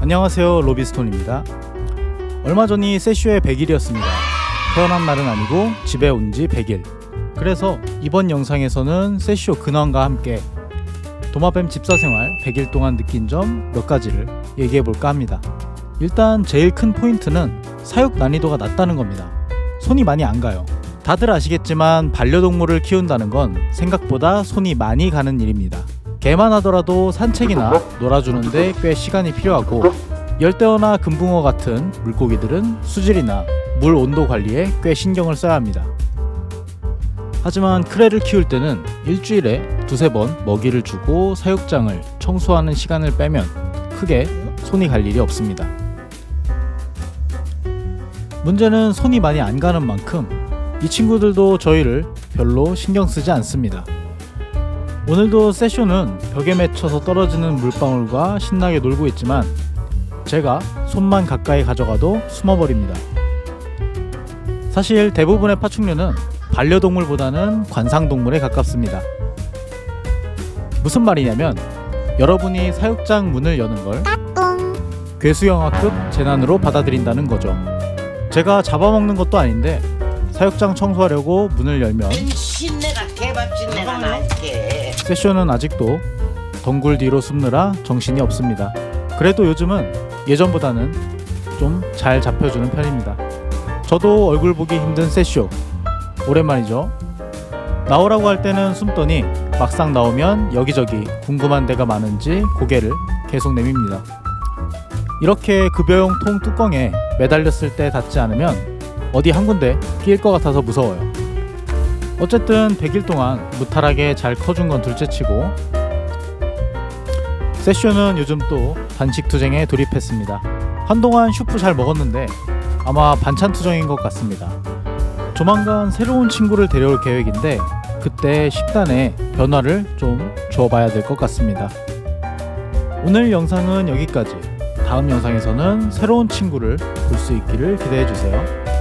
안녕하세요 로비스톤입니다. 얼마 전이 세쇼의 100일이었습니다. 태어난 날은 아니고 집에 온 지 100일. 그래서 이번 영상에서는 세쇼 근황과 함께 도마뱀 집사생활 100일 동안 느낀 점 몇 가지를 얘기해 볼까 합니다. 일단 제일 큰 포인트는 사육 난이도가 낮다는 겁니다 손이 많이 안 가요 다들 아시겠지만 반려동물을 키운다는 건 생각보다 손이 많이 가는 일입니다 개만 하더라도 산책이나 놀아주는데 꽤 시간이 필요하고 열대어나 금붕어 같은 물고기들은 수질이나 물 온도 관리에 꽤 신경을 써야 합니다. 하지만 크레를 키울 때는 일주일에 두세 번 먹이를 주고 사육장을 청소하는 시간을 빼면 크게 손이 갈 일이 없습니다. 문제는 손이 많이 안 가는 만큼 이 친구들도 저희를 별로 신경 쓰지 않습니다. 오늘도 세쇼는 벽에 맺혀서 떨어지는 물방울과 신나게 놀고 있지만 제가 손만 가까이 가져가도 숨어버립니다. 사실 대부분의 파충류는 반려동물보다는 관상동물에 가깝습니다. 무슨 말이냐면 여러분이 사육장 문을 여는 걸 괴수영화급 재난으로 받아들인다는 거죠. 제가 잡아먹는 것도 아닌데 사육장 청소하려고 문을 열면 신내가 내가 날게. 세션은 아직도 덩굴 뒤로 숨느라 정신이 없습니다. 그래도 요즘은 예전보다는 좀 잘 잡혀주는 편입니다. 저도 얼굴 보기 힘든 세쇼 오랜만이죠. 나오라고 할 때는 숨더니 막상 나오면 여기저기 궁금한 데가 많은지 고개를 계속 내밉니다. 이렇게 급여용 통 뚜껑에 매달렸을 때 닿지 않으면 어디 한 군데 끼일 것 같아서 무서워요. 어쨌든 100일 동안 무탈하게 잘 커준 건 둘째치고 세쇼는 요즘 또 단식 투쟁에 돌입했습니다. 한동안 슈프 잘 먹었는데 아마 반찬 투정인 것 같습니다. 조만간 새로운 친구를 데려올 계획인데 그때 식단에 변화를 좀 줘봐야 될 것 같습니다. 오늘 영상은 여기까지. 다음 영상에서는 새로운 친구를 볼 수 있기를 기대해 주세요.